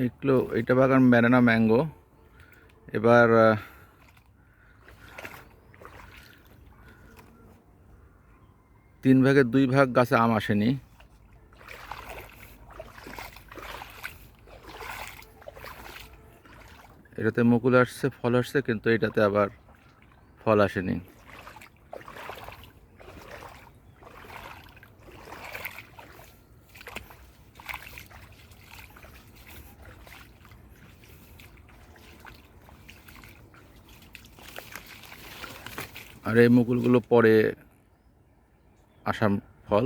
এইগুলো এইটা বাগান ব্যানানা ম্যাঙ্গো। এবার তিন ভাগের দুই ভাগ গাছে আম আসেনি। এটাতে মুকুল আসছে, ফল আসছে, কিন্তু এটাতে আবার ফল আসেনি। আর এই মুকুলগুলো পরে আসাম ফল।